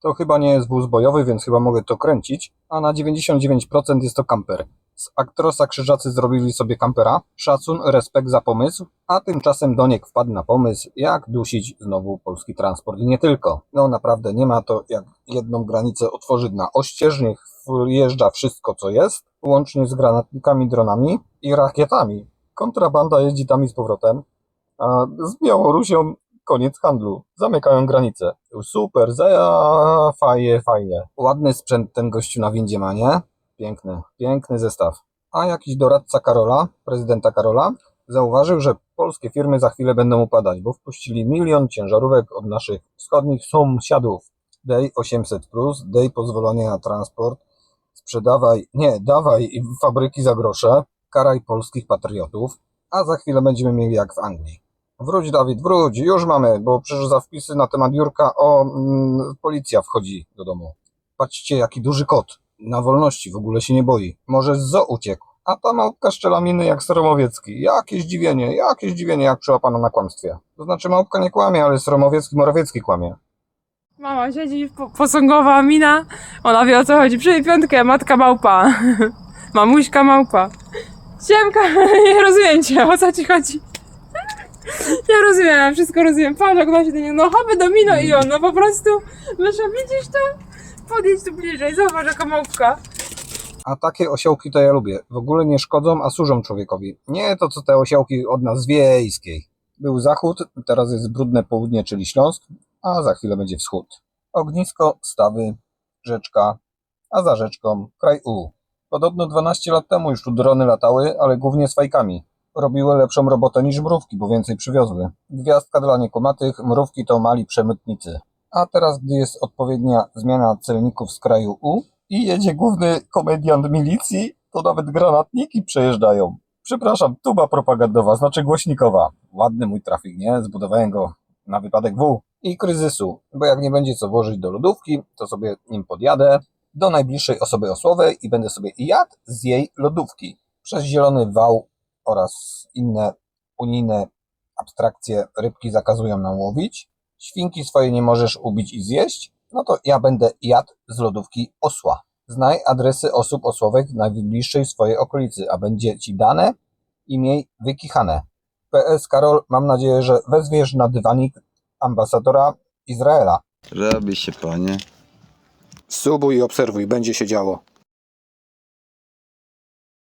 To chyba nie jest wóz bojowy, więc chyba mogę to kręcić, a na 99% jest to kamper. Z Aktrosa Krzyżacy zrobili sobie kampera, szacun, respekt za pomysł, a tymczasem Doniek wpadł na pomysł, jak dusić znowu polski transport. I nie tylko. No naprawdę nie ma to jak jedną granicę otworzyć na oścież, niech wjeżdża wszystko co jest, łącznie z granatnikami, dronami i rakietami. Kontrabanda jeździ tam i z powrotem, a z Białorusią koniec handlu. Zamykają granice. Super, za fajnie, fajnie. Ładny sprzęt ten gościu na windzie ma, nie? Piękny, piękny zestaw. A jakiś doradca Karola, prezydenta Karola, zauważył, że polskie firmy za chwilę będą upadać, bo wpuścili milion ciężarówek od naszych wschodnich sąsiadów. Dej 800+, plus, dej pozwolenie na transport, sprzedawaj, nie, dawaj fabryki za grosze, karaj polskich patriotów, a za chwilę będziemy mieli jak w Anglii. Wróć Dawid, wróć, już mamy, bo przecież za wpisy na temat Jurka, o, mm, policja wchodzi do domu. Patrzcie, jaki duży kot. Na wolności, w ogóle się nie boi. Może z zoo uciekł. A ta małpka szczela miny jak Sromowiecki. Jakie zdziwienie, jakie zdziwienie, jak przyłapano na kłamstwie. To znaczy małpka nie kłamie, ale Sromowiecki, Morawiecki kłamie. Mama siedzi po, posągowa mina, ona wie o co chodzi. Przybij piątkę, matka małpa. Mamuśka małpa. Siemka, nie rozumiem cię, o co ci chodzi? Ja rozumiem, wszystko rozumiem. Patrz, jak się do niego, no chopy domino i on, no po prostu, wyszła, widzisz to? Podjedź tu bliżej, zobacz jaka małpka. A takie osiołki to ja lubię. W ogóle nie szkodzą, a służą człowiekowi. Nie to, co te osiołki od nas wiejskiej. Był zachód, teraz jest brudne południe, czyli Śląsk, a za chwilę będzie wschód. Ognisko, stawy, rzeczka, a za rzeczką kraj U. Podobno 12 lat temu już tu drony latały, ale głównie z fajkami. Robiły lepszą robotę niż mrówki, bo więcej przywiozły. Gwiazdka dla niekomatych, mrówki to mali przemytnicy. A teraz, gdy jest odpowiednia zmiana celników z kraju U i jedzie główny komediant milicji, to nawet granatniki przejeżdżają. Przepraszam, tuba propagandowa, znaczy głośnikowa. Ładny mój trafik, nie? Zbudowałem go na wypadek W i kryzysu, bo jak nie będzie co włożyć do lodówki, to sobie nim podjadę do najbliższej osoby osłowej i będę sobie jadł z jej lodówki. Przez zielony wał oraz inne unijne abstrakcje rybki zakazują nam łowić. Świnki swoje nie możesz ubić i zjeść, no to ja będę jadł z lodówki osła. Znaj adresy osób osłowych w najbliższej swojej okolicy, a będzie ci dane i miej wykichane. PS Karol, mam nadzieję, że wezwiesz na dywanik ambasadora Izraela. Robi się, panie. Subuj i obserwuj, będzie się działo.